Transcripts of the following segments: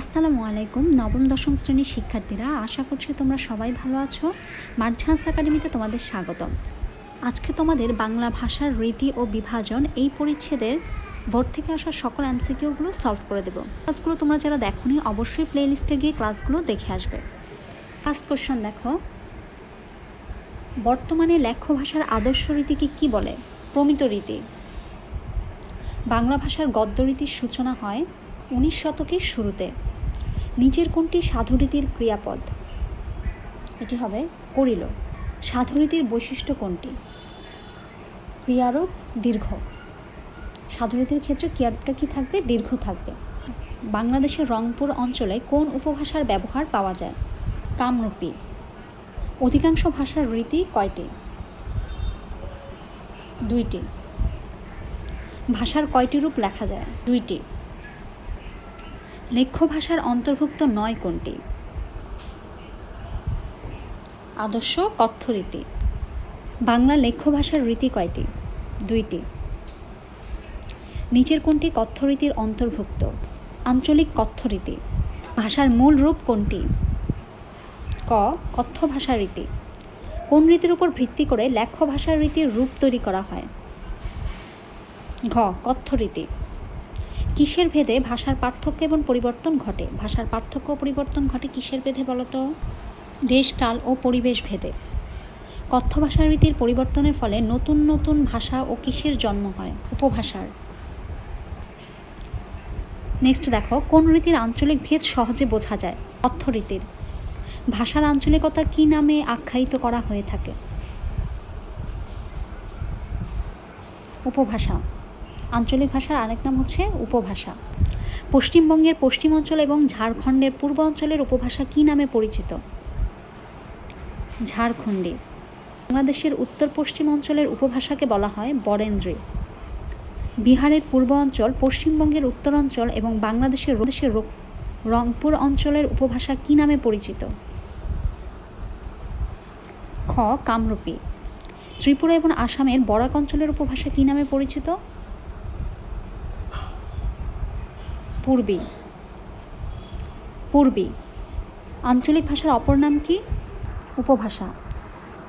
আসসালামু আলাইকুম, নবম, দশম শ্রেণির শিক্ষার্থীরা, আশা করছি তোমরা সবাই ভালো আছো। মার্ঝান্স একাডেমিতে তোমাদের স্বাগতম। আজকে তোমাদের বাংলা ভাষার রীতি ও বিভাজন এই পরিচ্ছেদের বোর্ড থেকে আসা সকল এমসিকিউগুলো সলভ করে দেবো। ক্লাসগুলো তোমরা যারা দেখোনি, অবশ্যই প্লে লিস্টে গিয়ে ক্লাসগুলো দেখে আসবে। ফার্স্ট কোশ্চেন দেখো। বর্তমানে লেখ্য ভাষার আদর্শ রীতিকে কী বলে? প্রমিত রীতি। বাংলা ভাষার গদ্য রীতির সূচনা হয় উনিশ শতকের শুরুতে। নিচের কোনটি সাধুরীতির ক্রিয়াপদ? এটি হবে করিল। সাধুরীতির বৈশিষ্ট্য কোনটি? ক্রিয়ারূপ দীর্ঘ। সাধুরীতির ক্ষেত্রে ক্রিয়ারূপটা কী থাকবে? দীর্ঘ থাকবে। বাংলাদেশের রংপুর অঞ্চলে কোন উপভাষার ব্যবহার পাওয়া যায়? কামরূপী। অধিকাংশ ভাষার রীতি কয়টি? দুইটি। ভাষার কয়টি রূপ লেখা যায়? দুইটি। লেখ্য ভাষার অন্তর্ভুক্ত নয় কোনটি? আদর্শ কথ্যরীতি। বাংলা লেখ্য ভাষার রীতি কয়টি? দুইটি। নিচের কোনটি কথ্যরীতির অন্তর্ভুক্ত? আঞ্চলিক কথ্যরীতি। ভাষার মূল রূপ কোনটি? ক কথ্য ভাষা রীতি। কোন রীতির উপর ভিত্তি করে লেখ্য ভাষার রীতির রূপ তৈরি করা হয়? ঘ, কথ্যরীতি। কিসের ভেদে ভাষার পার্থক্য এবং পরিবর্তন ঘটে? ভাষার পার্থক্য পরিবর্তন ঘটে কিসের ভেদে বলতো? দেশকাল ও পরিবেশ ভেদে। কথ্য ভাষার রীতির পরিবর্তনের ফলে নতুন নতুন ভাষা ও কিসের জন্ম হয়? উপভাষার। নেক্সট দেখো, কোন রীতির আঞ্চলিক ভেদ সহজে বোঝা যায়? অর্থরীতির। ভাষার আঞ্চলিকতা কী নামে আখ্যায়িত করা হয়ে থাকে? উপভাষা। আঞ্চলিক ভাষার আরেক নাম হচ্ছে উপভাষা। পশ্চিমবঙ্গের পশ্চিম অঞ্চল এবং ঝাড়খণ্ডের পূর্ব অঞ্চলের উপভাষা কী নামে পরিচিত? ঝাড়খণ্ডী। বাংলাদেশের উত্তর পশ্চিম অঞ্চলের উপভাষাকে বলা হয় বরেন্দ্রী। বিহারের পূর্ব অঞ্চল পশ্চিমবঙ্গের উত্তর অঞ্চল এবং বাংলাদেশের দেশের রংপুর অঞ্চলের উপভাষা কী নামে পরিচিত? খ. কামরূপী। ত্রিপুরা এবং আসামের বরাক অঞ্চলের উপভাষা কী নামে পরিচিত? পূর্বী। পূর্বী। আঞ্চলিক ভাষার অপর নাম কি? উপভাষা।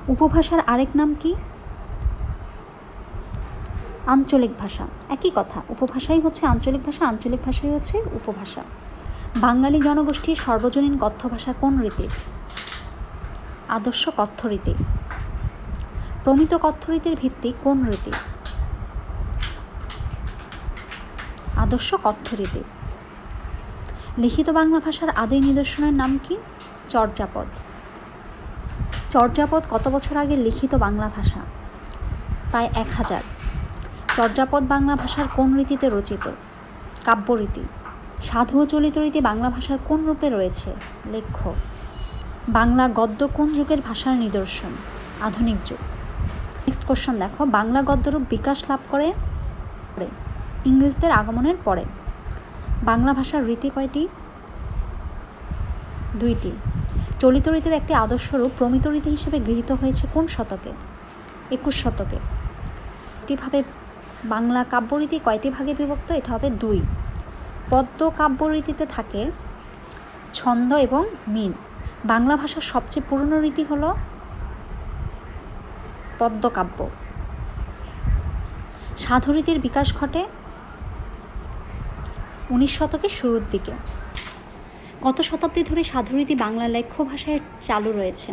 উপভাষার আরেক নাম কি? আঞ্চলিক ভাষা। একই কথা, উপভাষাই হচ্ছে আঞ্চলিক ভাষা, আঞ্চলিক ভাষাই হচ্ছে উপভাষা। বাঙালি জনগোষ্ঠীর সর্বজনীন কথ্য ভাষা কোন রীতির আদর্শ কথ্য রীতি প্রমিত কথ্য রীতির ভিত্তি কোন রীতি? আদর্শ কথ্য রীতি লিখিত বাংলা ভাষার আদি নিদর্শনের নাম কি? চর্যাপদ। চর্যাপদ কত বছর আগে লিখিত বাংলা ভাষা? প্রায় এক হাজার। চর্যাপদ বাংলা ভাষার কোন রীতিতে রচিত? কাব্যরীতি। সাধু চলিত রীতি বাংলা ভাষার কোন রূপে রয়েছে? লেখ্য। বাংলা গদ্য কোন যুগের ভাষার নিদর্শন? আধুনিক যুগ। নেক্সট কোশ্চেন দেখো। বাংলা গদ্যরূপ বিকাশ লাভ করে? ইংরেজদের আগমনের পরে। বাংলা ভাষার রীতি কয়টি? দুইটি। চলিত রীতির একটি আদর্শ রূপ প্রমিত রীতি হিসেবে গৃহীত হয়েছে কোন শতকে? একুশ শতকে। একটিভাবে বাংলা কাব্যরীতি কয়টি ভাগে বিভক্ত? এটা হবে দুই। পদ্য কাব্যরীতিতে থাকে ছন্দ এবং মিন। বাংলা ভাষার সবচেয়ে পুরনো রীতি হল পদ্মকাব্য সাধুরীতির বিকাশ ঘটে উনিশ শতকের শুরুর দিকে। কত শতাব্দী ধরে সাধুরীতি বাংলা লেখ্য ভাষায় চালু রয়েছে?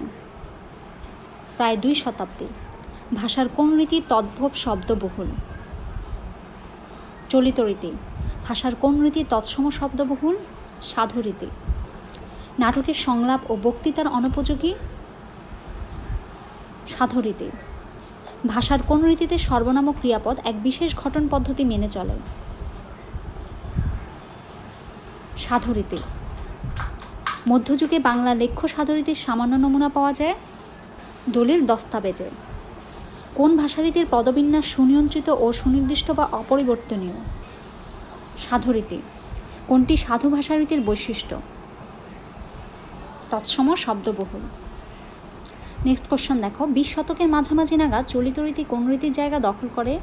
প্রায় দুই শতাব্দী। ভাষার কোন রীতি তদ্ভব শব্দবহুল? চলিত রীতি। ভাষার কোন রীতি তৎসম শব্দবহুল? সাধুরীতি। নাটকের সংলাপ ও বক্তৃতার অনুপযোগী? সাধুরীতি। ভাষার কোন রীতিতে সর্বনাম ক্রিয়াপদ এক বিশেষ ঘটন পদ্ধতি মেনে চলে? সাধুরীতি। মধ্যযুগে বাংলা লেখ্য সাধুরীতির সামান্য নমুনা পাওয়া যায় দলিল দস্তাবেজে। কোন ভাষারীতির পদবিন্যাস সুনিয়ন্ত্রিত ও সুনির্দিষ্ট বা অপরিবর্তনীয়? সাধুরীতি। কোনটি সাধু ভাষারীতির বৈশিষ্ট্য? তৎসম শব্দবহুল। নেক্সট কোশ্চেন দেখো, বিশ শতকের মাঝামাঝি নাগাদ চলিত রীতি কোন রীতির জায়গা দখল করে?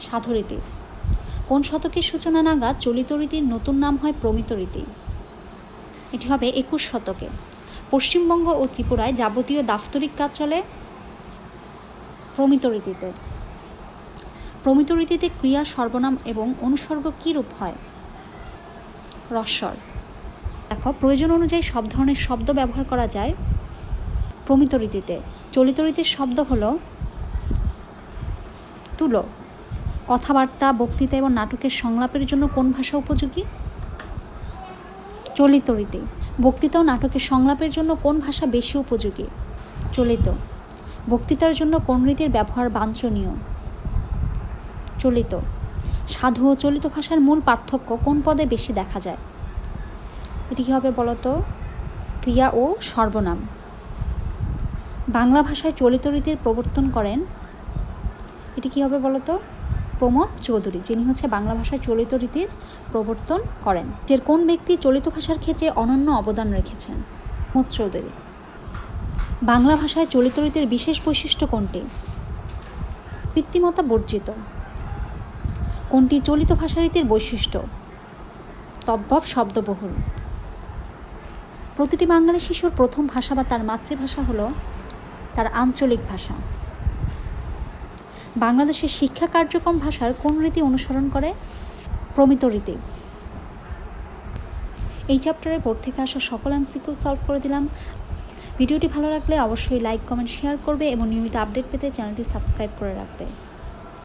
সাধুরীতি। কোন শতকের সূচনা নাগাদ চলিত রীতির নতুন নাম হয় প্রমিত রীতি। এটি হবে একুশ শতকে। পশ্চিমবঙ্গ ও ত্রিপুরায় যাবতীয় দাপ্তরিক কাজ চলে প্রমিত রীতিতে। প্রমিত রীতিতে ক্রিয়া, সর্বনাম এবং অনুসর্গ কী রূপ হয়? রস্বর দেখো, প্রয়োজন অনুযায়ী সব ধরনের শব্দ ব্যবহার করা যায় প্রমিত রীতিতে। চলিত রীতির শব্দ হলো তুলো। কথাবার্তা, বক্তৃতা এবং নাটকের সংলাপের জন্য কোন ভাষা উপযোগী? চলিত রীতি। বক্তৃতা ও নাটকের সংলাপের জন্য কোন ভাষা বেশি উপযোগী? চলিত। বক্তৃতার জন্য কোন রীতির ব্যবহার বাঞ্ছনীয়? চলিত। সাধু ও চলিত ভাষার মূল পার্থক্য কোন পদে বেশি দেখা যায়? এটি কী হবে বলতো? ক্রিয়া ও সর্বনাম। বাংলা ভাষায় চলিত রীতির প্রবর্তন করেন। এটি কী হবে বলতো? প্রমোদ চৌধুরী, যিনি হচ্ছে বাংলা ভাষায় চলিত রীতির প্রবর্তন করেন, যে কোন ব্যক্তি চলিত ভাষার ক্ষেত্রে অনন্য অবদান রেখেছেন? প্রমোদ চৌধুরী। বাংলা ভাষায় চলিত রীতির বিশেষ বৈশিষ্ট্য কোনটি? কৃত্রিমতা বর্জিত। কোনটি চলিত ভাষা রীতির বৈশিষ্ট্য? তদ্ভব শব্দবহুল। প্রতিটি বাঙালি শিশুর প্রথম ভাষা বা তার মাতৃভাষা হলো তার আঞ্চলিক ভাষা। বাংলাদেশের শিক্ষা কার্যক্রম ভাষার কোন রীতি অনুসরণ করে? প্রমিত রীতি। এই চ্যাপ্টারে বোর্ড থেকে আসা সকল এমসিকিউ সলভ করে দিলাম। ভিডিওটি ভালো লাগলে অবশ্যই লাইক কমেন্ট শেয়ার করবে এবং নিয়মিত আপডেট পেতে চ্যানেলটি সাবস্ক্রাইব করে রাখবে।